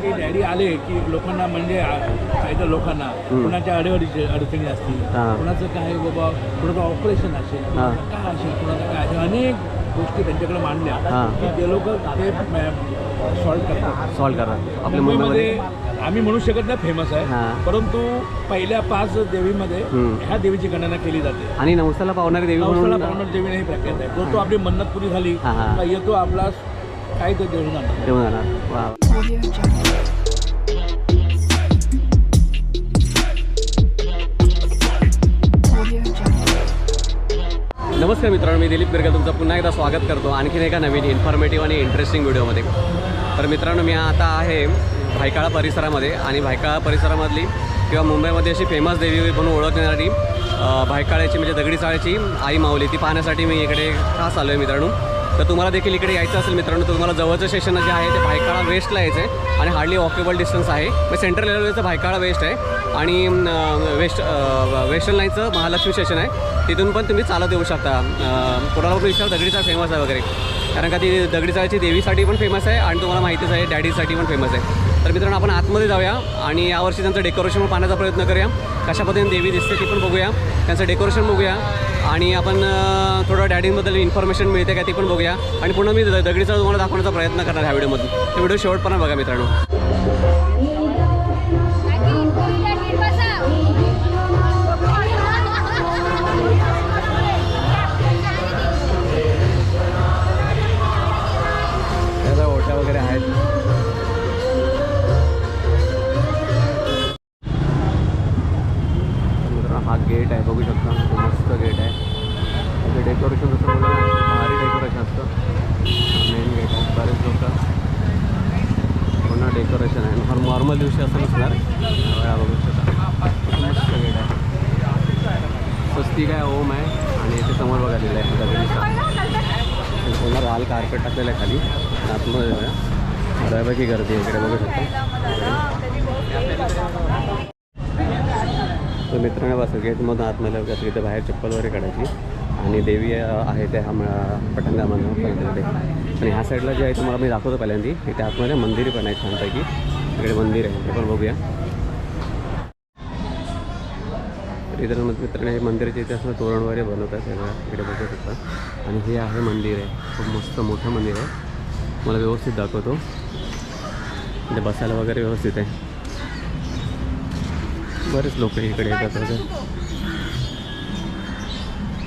की डॅडी आले की लोकांना म्हणजे काही तर लोकांना. कुणाच्या अडीअडीची अडचणी असतील. कुणाचं काय बाबा कुणाचं ऑपरेशन असेल काय असेल कुणाचं काय असेल अनेक गोष्टी त्यांच्याकडे मांडल्या. की ते लोक ते सॉल्व करतात. सॉल्व करा आपल्या मुंबईमध्ये आम्ही म्हणू शकत नाही फेमस आहे हां. परंतु पहिल्या पाच देवीमध्ये. ह्या देवीची गणना केली जाते. आणि नवसाला पावणारी देवी नवसाला पावणार देवी हे प्रख्यात आहे. जो तो आपली मन्नत पुरी झाली येतो आपला काय तो देऊन जाणार नमस्कार मित्रांनो मी दिलीप गिरकर तुमचं पुन्हा एकदा स्वागत करतो आणखीन एका नवीन इन्फॉर्मेटिव्ह आणि इंटरेस्टिंग व्हिडिओमध्ये तर मित्रांनो मी आता आहे भायकाळा परिसरामध्ये आणि भायकाळा परिसरामधली किंवा मुंबईमध्ये अशी फेमस देवी म्हणून ओळखणारी अ, भायकाळ्याची म्हणजे दगडी चाळ्याची आई माऊली ती पाहण्यासाठी मी इकडे खास आलो आहे मित्रांनो. तर तुम्हाला देखील इकडे यायचं असेल मित्रांनो तर तुम्हाला जवळचं स्टेशन जे आहे ते भायकाळा वेस्टला यायचं आहे आणि हार्डली वॉकेबल डिस्टन्स आहे. मग सेंट्रल रेल्वेचं भायकाळा वेस्ट आहे आणि वेस्ट वेस्टर्न लाईनचं महालक्ष्मी स्टेशन आहे. तिथून पण तुम्ही चालत येऊ शकता. अं, कोणाला पण विचार दगडीचा फेमस आहे वगैरे. कारण का ती दगडीचाळची देवीसाठी पण फेमस आहे आणि तुम्हाला माहितीच आहे डॅडीसाठी पण फेमस आहे. तर मित्रांनो आपण आतमध्ये जाऊया आणि यावर्षी त्यांचं डेकोरेशन पाहण्याचा प्रयत्न करूया. कशा पद्धतीने देवी दिसते ती पण बघूया. त्यांचं डेकोरेशन बघूया आणि आपण थोडं डॅडींबद्दल इन्फॉर्मेशन मिळते का ती पण बघूया. आणि पुन्हा मी दगडीचा तुम्हाला दाखवण्याचा प्रयत्न करणार ह्या व्हिडिओमधून ते व्हिडिओ शेवटपर्यंत बघा मित्रांनो. डेकोरेशन आहे फार नॉर्मल दिवशी असं नसणार. हा बघू शकता मस्त गेट आहे. स्वस्तिक आहे ओम आहे आणि इथे समोर बघा लिहिलं आहे. पूर्ण लाल कार्पेट टाकलेलं आहे खाली. आतमध्ये बऱ्यापैकी गर्दी आहे इकडे बघू शकता. तर मित्रांनो बस गेटमधून आतमध्ये इथे बाहेर चप्पल वगैरे काढायची. आणि देवी आहे त्या पटंगामधून आणि ह्या साईडला जे आहे तुम्हाला मी दाखवतो पहिल्यांदी. इथे आतमध्ये मंदिर पण आहे छानपैकी. इकडे मंदिर आहे. ते पण बघूया. तर इतर मित्रांनो हे मंदिराचे इथे असं तोरण वगैरे बनवतात सगळं इकडे बघू शकता. आणि हे आहे मंदिर आहे. खूप मस्त मोठं मंदिर आहे. मला व्यवस्थित दाखवतो. म्हणजे बसायला वगैरे व्यवस्थित आहे. बरेच लोक इकडे येतात वगैरे.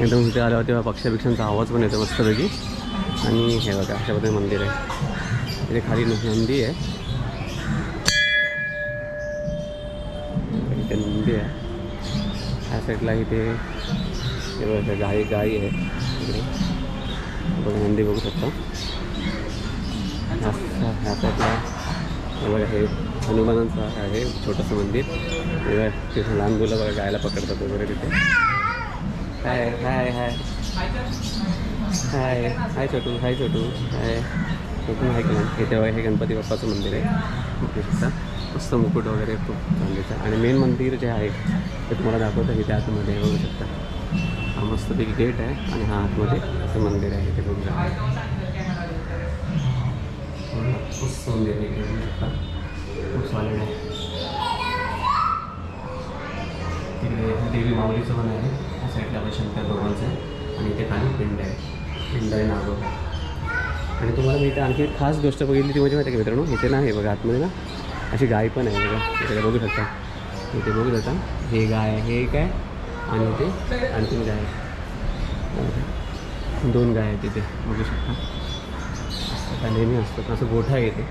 एकदम इथे आल्यावर तेव्हा पक्षापेक्षांचा आवाज पण येतो मस्तपैकी. आणि हे बघा अशा पद्धतीने मंदिर आहे. इथे खाली नंदी आहे. इथे नंदी आहे. ह्या साईडला इथे बघा गाई गाई आहे. इकडे. बघा नंदी बघू शकता. ह्या साईडला हे बघा हे हनुमानांचं आहे छोटंसं मंदिर. हे तिथे लहान मुलं बघा गायला पकडतात वगैरे तिथे. हाय हाय हाय हाय हाय छोटू हाय छोटू हाय छोटू हाय केलं इथे हे गणपती बाप्पाचं मंदिर आहे बघू मस्त मुकुट वगैरे खूप चांगलीचं आणि मेन मंदिर जे आहे ते तुम्हाला दाखवतं इथे आतमध्ये बघू शकता. हा मस्त एक गेट आहे आणि हा आतमध्ये असं मंदिर आहे इथे बघू शकता. मस्त मंदिर आहे इकडे बघू शकता. खूप सॉलिड आहे. तिकडे देवी माऊलीचं पण आहे. त्या साईडला बसेल त्या दोघांचं आहे आणि इथे खाली पिंड आहे पिंड आहे नागो आणि तुम्हाला मी इथे आणखी एक खास गोष्ट बघितली ती म्हणजे माहिती आहे का मित्रांनो? इथे ना हे बघा आतमध्ये ना अशी गाय पण आहे बघा. इथे बघू शकता. इथे बघू शकता. हे गाय आहे हे एक आहे. आणि इथे आणखीन गाय आहे. दोन गाय आहेत तिथे बघू शकता. आता नेहमी असतं असं गोठा आहे इथे.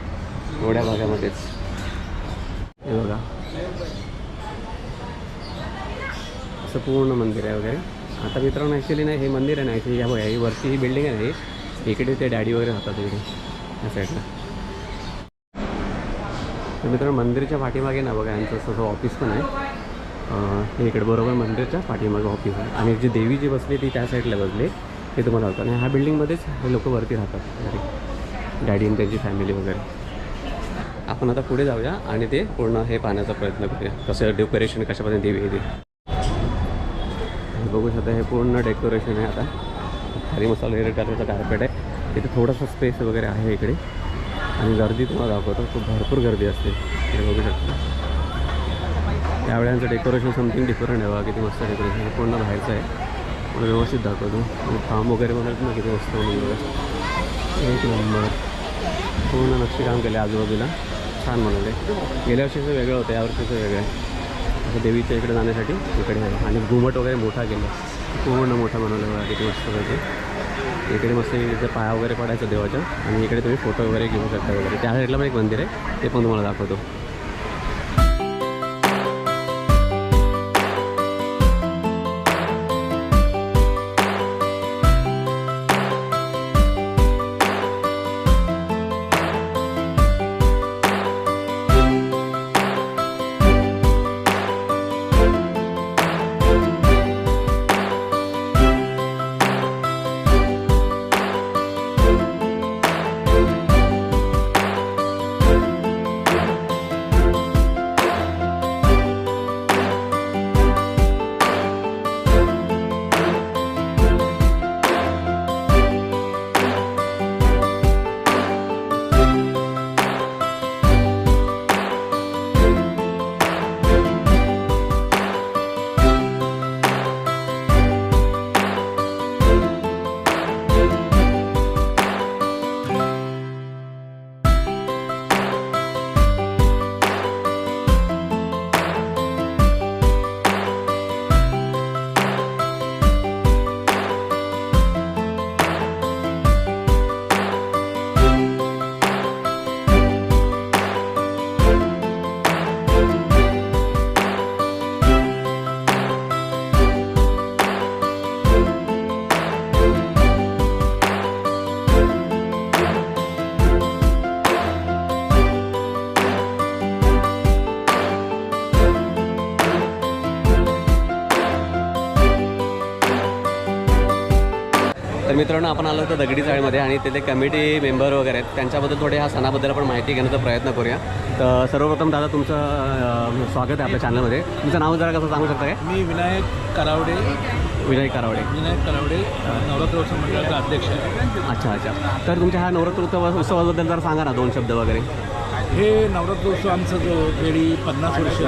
गोड्या भागामध्येच. हे बघा. असं पूर्ण मंदिर आहे वगैरे. आता मित्रांनो ॲक्च्युली नाही हे मंदिर आहे ना ॲक्च्युली ह्या बघा ही वरती ही बिल्डिंग आहे इकडे ते डॅडी वगैरे राहतात इकडे या साईडला तर मित्रांनो मंदिरच्या पाठीमागे ना बघा यांचं असं ऑफिस पण आहे. हे इकडे बरोबर मंदिरच्या पाठीमागे ऑफिस आहे. आणि जी देवी जी बसली ती त्या साईडला बसली ते तुम्हाला होतं आणि ह्या बिल्डिंगमध्येच हे लोक वरती राहतात घरी डॅडी आणि त्यांची फॅमिली वगैरे. आपण आता पुढे जाऊया आणि ते पूर्ण हे पाहण्याचा प्रयत्न करूया. कसं डेकोरेशन कशापासून देवी येते हे बघू शकता हे पूर्ण डेकोरेशन आहे आता. खाली मसाला वगैरे कलरचा कार्पेट आहे. तिथे थोडासा स्पेस वगैरे आहे इकडे. आणि गर्दी तुम्हाला दाखवतो खूप भरपूर गर्दी असते. हे बघू शकता. त्यावेळेचं डेकोरेशन समथिंग डिफरंट आहे बघा किती मस्त डेकोरेशन पूर्ण बाहेरचं आहे. पूर्ण व्यवस्थित दाखवतो. आणि फार्म वगैरे बनवत ना किती मस्त म्हणून एक नंबर. पूर्ण नक्षीकाम केलं आजूबाजूला. छान बनवले गेल्या वर्षीचं वेगळं होतं यावर्षीचं वेगळं आहे. देवीच्या इकडे जाण्यासाठी इकडे आहे. आणि घुमट वगैरे मोठा केला. पूर्ण मोठा बनवला बघा किती मस्त पाहिजे इकडे मस्त इथे पाया वगैरे पडायचं देवाच्या. आणि इकडे तुम्ही फोटो वगैरे घेऊ शकता वगैरे. त्या साईडला पण एक मंदिर आहे. ते पण तुम्हाला दाखवतो. मित्रांनो आपण आलो होतो दगडी चाळीमध्ये आणि तिथे कमिटी मेंबर वगैरे आहेत. त्यांच्याबद्दल थोडे ह्या सणाबद्दल आपण माहिती घेण्याचा प्रयत्न करूया. तर सर्वप्रथम दादा तुमचं स्वागत आहे आपल्या चॅनलमध्ये. तुमचं नाव जरा कसं सांगू शकता काय? मी विनायक करावडे. विजय करावडे. विनायक करावडे नवरात्र उत्सव मंडळाचा अध्यक्ष. आहे अच्छा अच्छा. तर तुमच्या ह्या नवरात्र उत्सव उत्सवाबद्दल जरा सांगा ना दोन शब्द वगैरे. हे नवरात्र उत्सव आमचा जो गेली पन्नास वर्ष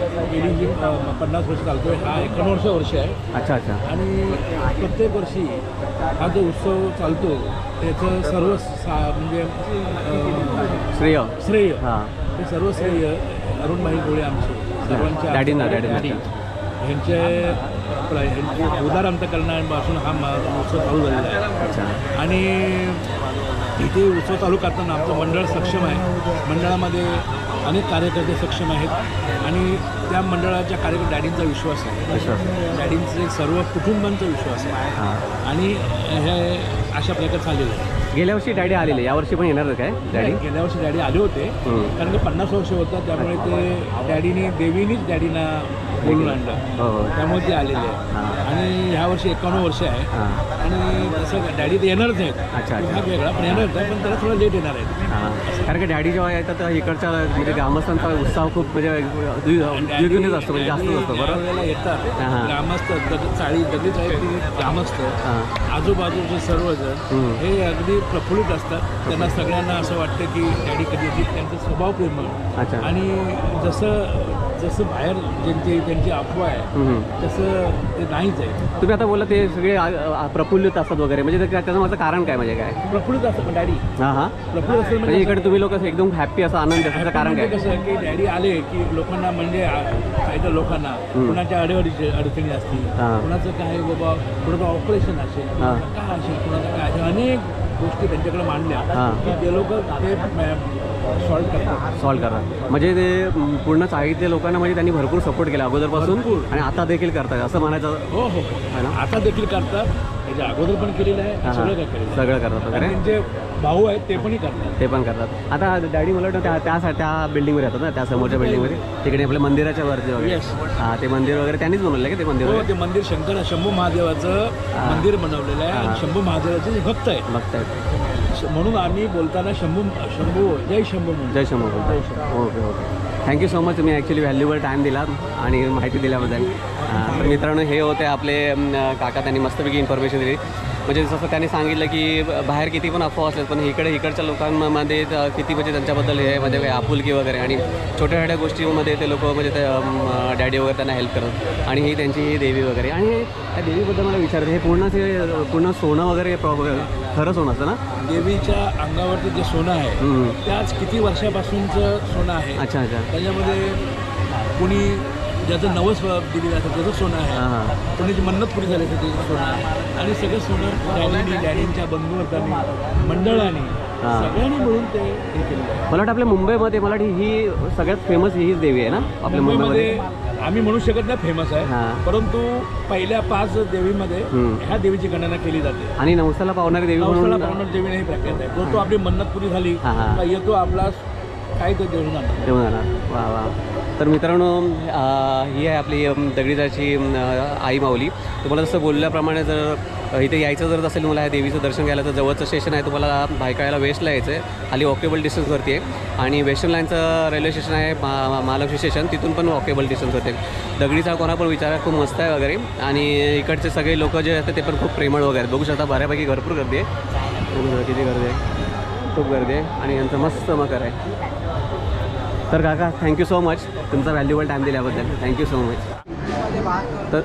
गेली जी पन्नास वर्ष चालतोय हा एकोणवर्ष वर्ष आहे. अच्छा अच्छा. आणि प्रत्येक वर्षी हा जो उत्सव चालतो त्याचं सर्व सा म्हणजे अ, श्रेय. श्रेय. हां. हे सर्व श्रेय अरुणभाई गोळे आमचे सर्वांच्या डॅडींना, डॅडींना. डॅडी. ह्यांचे प्र- ह्यांचे उदार अंतकरणापासून हा मा- उत्सव चालू झालेला आहे. अच्छा. आणि इथे उत्सव चालू करताना आमचं मंडळ सक्षम आहे. मंडळामध्ये अनेक कार्यकर्ते सक्षम आहेत. आणि त्या मंडळाच्या कार्यकर्ते डॅडींचा विश्वास आहे. डॅडींचे सर्व कुटुंबांचा विश्वास आहे. आणि हे अशा प्रकारे चाललेलं आहे. गेल्या वर्षी डॅडी आलेले यावर्षी पण येणार काय डॅडी? गेल्या वर्षी डॅडी आले होते. कारण की पन्नास वर्ष होतात त्यामुळे ते डॅडीने देवीनीच डॅडीना बोलून आणलं. हो हो. त्यामुळे ते आलेले आहे आणि ह्या वर्षी एकावन्न वर्ष आहे. आणि तसं डॅडी तर येणारच आहेत. अच्छा, अच्छा. हा वेगळा पण येणारच आहे पण त्याला थोडं लेट येणार आहे कारण की डॅडी जेव्हा येतात तर इकडच्या म्हणजे ग्रामस्थांचा उत्साह खूप म्हणजे असतो म्हणजे जास्तच असतो बरोबर? येतात. ग्रामस्थ चाळी दगडी चाळीतील ग्रामस्थ आजूबाजूचे सर्वजण. हे अगदी प्रफुल्लित असतात. त्यांना सगळ्यांना असं वाटतं की डॅडी कधी येतील? त्यांचा स्वभाव प्रेमळ आणि जसं जसं बाहेर ज्यांची त्यांची अफवा आहे. तसं ते नाहीच आहे. तुम्ही आता बोला ते सगळे प्रफुल्लित असतात वगैरे. म्हणजे त्या- त्याचं माझं कारण काय म्हणजे काय? प्रफुल्लित असतं पण डॅडी. हां हां. प्रफुल्लित असतं म्हणजे इकडे तुम्ही लोक एकदम हॅप्पी असं आनंद त्याचं कारण म्हणजे काय? कसं की डॅडी आले की लोकांना म्हणजे तर लोकांना. कुणाच्या अडीअडीचे अडचणी असतील. कुणाचं काय बाबा कुणाचं ऑपरेशन असेल हां. काय असेल कुणाचं काय असेल. अनेक गोष्टी त्यांच्याकडे मांडल्या. की ते लोक ते सॉल्व करतात. सॉल्व करा म्हणजे ते पूर्ण चाळीतल्या लोकांना म्हणजे त्यांनी भरपूर सपोर्ट केला अगोदरपासून आणि आता देखील करतात असं म्हणायचं हो हो. ना? आता देखील करतात. त्याच्या अगोदर पण केलेलं आहे सगळं आहे. सगळं करतात त्यांचे भाऊ आहेत ते पणही करतात. ते पण करतात. आता डॅडी मला वाटतं त्या त्या त्या बिल्डिंगवर येतात ना त्या समोरच्या बिल्डिंगमध्ये तिकडे आपल्या मंदिराच्या वरती वगैरे. हां ते मंदिर वगैरे त्यांनीच बनवलं का ते मंदिर हो ते मंदिर शंकर शंभू महादेवाचं. मंदिर बनवलेलं आहे. आणि शंभू महादेवाचे जे भक्त आहेत. बघतायत श- म्हणून आम्ही बोलताना शंभू शंभू जय शंभू जय Shambhu okay okay. Thank you so much तुम्ही ॲक्च्युली व्हॅल्युबल टाईम दिला आणि माहिती दिल्याबद्दल. तर मित्रांनो हे होते आपले काका त्यांनी मस्तपैकी इन्फॉर्मेशन दिली. म्हणजे जसं त्यांनी सांगितलं की बाहेर किती पण अफवा असतात पण इकडे इकडच्या लोकांमध्ये किती म्हणजे त्यांच्याबद्दल हे म्हणजे काही आपुलकी वगैरे आणि छोट्या छोट्या गोष्टीमध्ये ते लोक म्हणजे ते डॅडी वगैरे त्यांना हेल्प करतात. आणि ही त्यांची ही देवी वगैरे. आणि त्या देवीबद्दल मला विचारते हे पूर्ण ते पूर्ण सोनं वगैरे खरं सोनं असतं ना? देवीच्या अंगावरती जे सोनं आहे हम्म. ते आज किती वर्षापासूनचं सोनं आहे? अच्छा अच्छा. त्याच्यामध्ये कुणी ज्याचं नवस दिली जातं त्याचं सोनं आहे. कोणाची मन्नत पुरी झाली त्याचं सोनं आहे. आणि सगळं सोनं डॅडीनी डॅडींच्या बंधुवर्गांनी मंडळांनी. सगळ्यांनी मिळून ते हे आहे मला वाटतं आपल्या मुंबईमध्ये मला वाटतं ही सगळ्यात फेमस हीच देवी आहे ना आपल्या मुंबईमध्ये आम्ही म्हणू शकत नाही फेमस आहे. परंतु पहिल्या पाच देवीमध्ये. ह्या देवीची गणना केली जाते. आणि नवसाला पावणारी देवी नवसाला पावणार देवी नाही प्रख्यात आहे. जो तो आपली मन्नत पुरी झाली येतो आपला काय तो देऊन जाणार. वा वा. तर मित्रांनो ही आहे आपली दगडीदाची आई माऊली. तुम्हाला जसं बोलल्याप्रमाणे जर इथे यायचं जर असेल तुम्हाला ह्या देवीचं दर्शन घ्यायला तर जवळचं स्टेशन आहे तुम्हाला भायकाळ्याला वेस्टला यायचं आहे खाली वॉकेबल डिस्टन्सवरती आहे. आणि वेस्टर्न लाईनचं रेल्वे स्टेशन आहे मा महालक्ष्मी स्टेशन तिथून पण वॉकेबल डिस्टन्सवरती आहे. दगडीचा कोणा पण विचारा खूप मस्त आहे वगैरे. आणि इकडचे सगळे लोक जे असतात ते पण खूप प्रेमळ वगैरे आहेत. बघू शकता बऱ्यापैकी भरपूर गर्दी आहे. किती गर्दी आहे. खूप गर्दी आहे. आणि यांचं मस्त मकर आहे. तर काका थँक्यू सो मच तुमचा व्हॅल्युबल टाईम दिल्याबद्दल. थँक्यू सो मच तर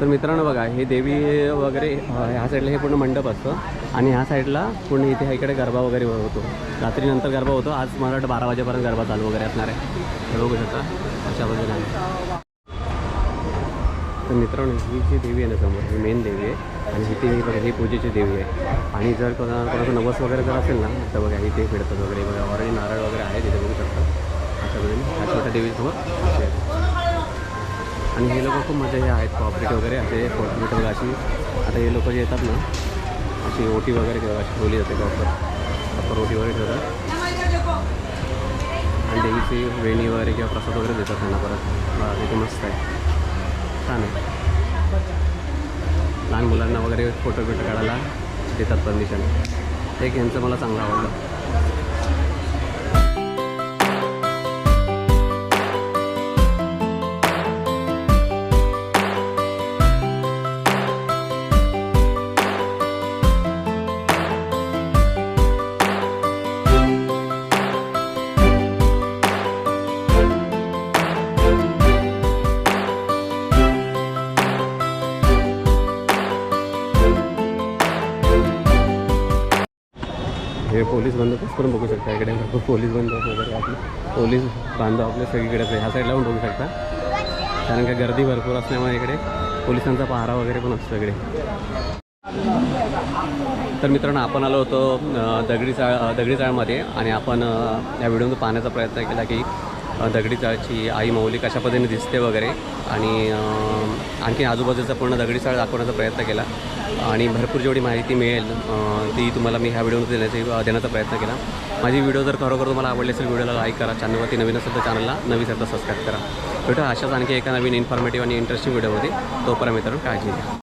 तर मित्रांनो बघा हे देवी वगैरे ह्या साईडला हे पूर्ण मंडप असतं. आणि ह्या साईडला पूर्ण इथे ह्या इकडे गरबा वगैरे होतो. रात्रीनंतर गरबा होतो. आज मला वाटतं बारा वाजेपर्यंत गरबा चालू वगैरे असणार आहे. तर बघू शकता अशा पद्धतीने तर मित्रांनो ही जी देवी आहे ना समोर ही मेन देवी आहे. आणि इथे ही बघा ही पूजेची देवी आहे. आणि जर कोणा कोणाचं नवस वगैरे जर असेल ना तर बघा इथे फिरतात वगैरे. बघा ऑरेंज नारळ वगैरे आहे तिथे बघू शकता. अशा पद्धतीने ह्या छोट्या देवीसमोर आणि हे लोक खूप मजा हे आहेत कॉपरेट वगैरे असे फोटो वगैरे अशी. आता हे लोक जे येतात ना अशी ओटी वगैरे किंवा अशी ठेवली जाते प्रॉपर प्रॉपर ओटी वगैरे ठेवतात. आणि देवीची वेणी वगैरे किंवा प्रसाद वगैरे देतात त्यांना परत. तिथे मस्त आहे. छान आहे. लहान मुलांना वगैरे फोटो बिटो काढायला देतात परमिशन एक यांचं मला चांगलं आवडलं. पोलीस बंदोबस्त पण बघू शकता. इकडे भरपूर पोलीस बंदोबस्त वगैरे आपले. पोलीस बांधव आपले सगळीकडेच ह्या साईडला पण बघू शकता. कारण का गर्दी भरपूर असल्यामुळे इकडे पोलिसांचा पहारा वगैरे पण असतो इकडे. तर मित्रांनो आपण आलो होतो दगडी चाळ दगडी चाळमध्ये आणि आपण या व्हिडिओमध्ये पाहण्याचा प्रयत्न केला की दगडी चाळची आई मौलिक कशा पद्धतीने दिसते वगैरे आणि आणखी आजूबाजूचा पूर्ण दगडी चाळ दाखवण्याचा प्रयत्न केला आणि भरपूर जेवढी माहिती मिळेल ती तुम्हाला मी ह्या व्हिडिओमध्ये देण्याची देण्याचा प्रयत्न केला. माझी व्हिडिओ जर खरोखर तुम्हाला आवडली असेल व्हिडिओला लाईक करा चॅनलवरती नवीन असेल तर चॅनलला नवीन असेल सबस्क्राईब करा. भेटू अशाच आणखी एका नवीन इन्फॉर्मेटिव्ह आणि इंटरेस्टिंग व्हिडिओमध्ये तोपर्यंत मित्रांनो काळजी घ्या.